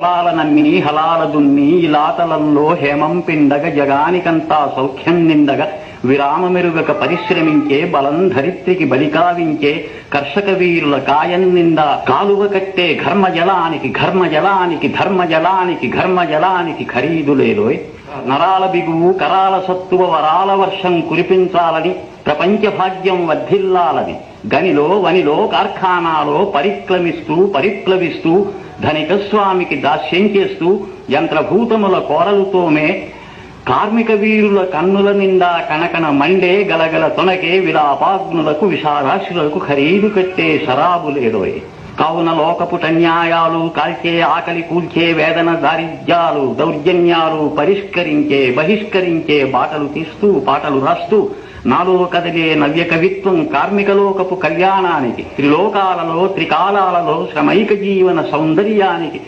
పొలాల నమ్మిని హలాల దున్ని ఇలాతలంలో హేమం పిండగ జగానికంతా సౌఖ్యం నిండగ విరామమెరుగక పరిశ్రమించే బలం ధరిత్రికి బలికావించే కర్షక వీరుల కాయం నిండా కాలువ కట్టే ఘర్మ జలానికి ఘర్మ జలానికి ధర్మ జలానికి ఘర్మ జలానికి ఖరీదులేలోయ్. నరాల బిగువు కరాల సత్తువ వరాల వర్షం కురిపించాలని ప్రపంచ భాగ్యం వర్ధిల్లాలని. గనిలో వనిలో కార్ఖానాలో పరిక్రమిస్తూ పరిప్లవిస్తూ ధనిక స్వామికి దాస్యం చేస్తూ యంత్రభూతముల కోరలుతోమే కార్మిక వీరుల కన్నుల నిండా కనకన మండే గలగల తొనకే విలాపాగ్నులకు విషారాశులకు ఖరీదు కట్టే శరాబు లేదోయ్. కావున లోకపుటన్యాయాలు కాల్చే ఆకలి కూల్చే వేదన దారిద్ర్యాలు దౌర్జన్యాలు పరిష్కరించే బహిష్కరించే బాటలు తీస్తూ పాటలు రాస్తూ నాలో కదిలే నవ్య కవిత్వం కార్మిక లోకపు కళ్యాణానికి త్రిలోకాలలో త్రికాలాలలో శ్రమైక జీవన సౌందర్యానికి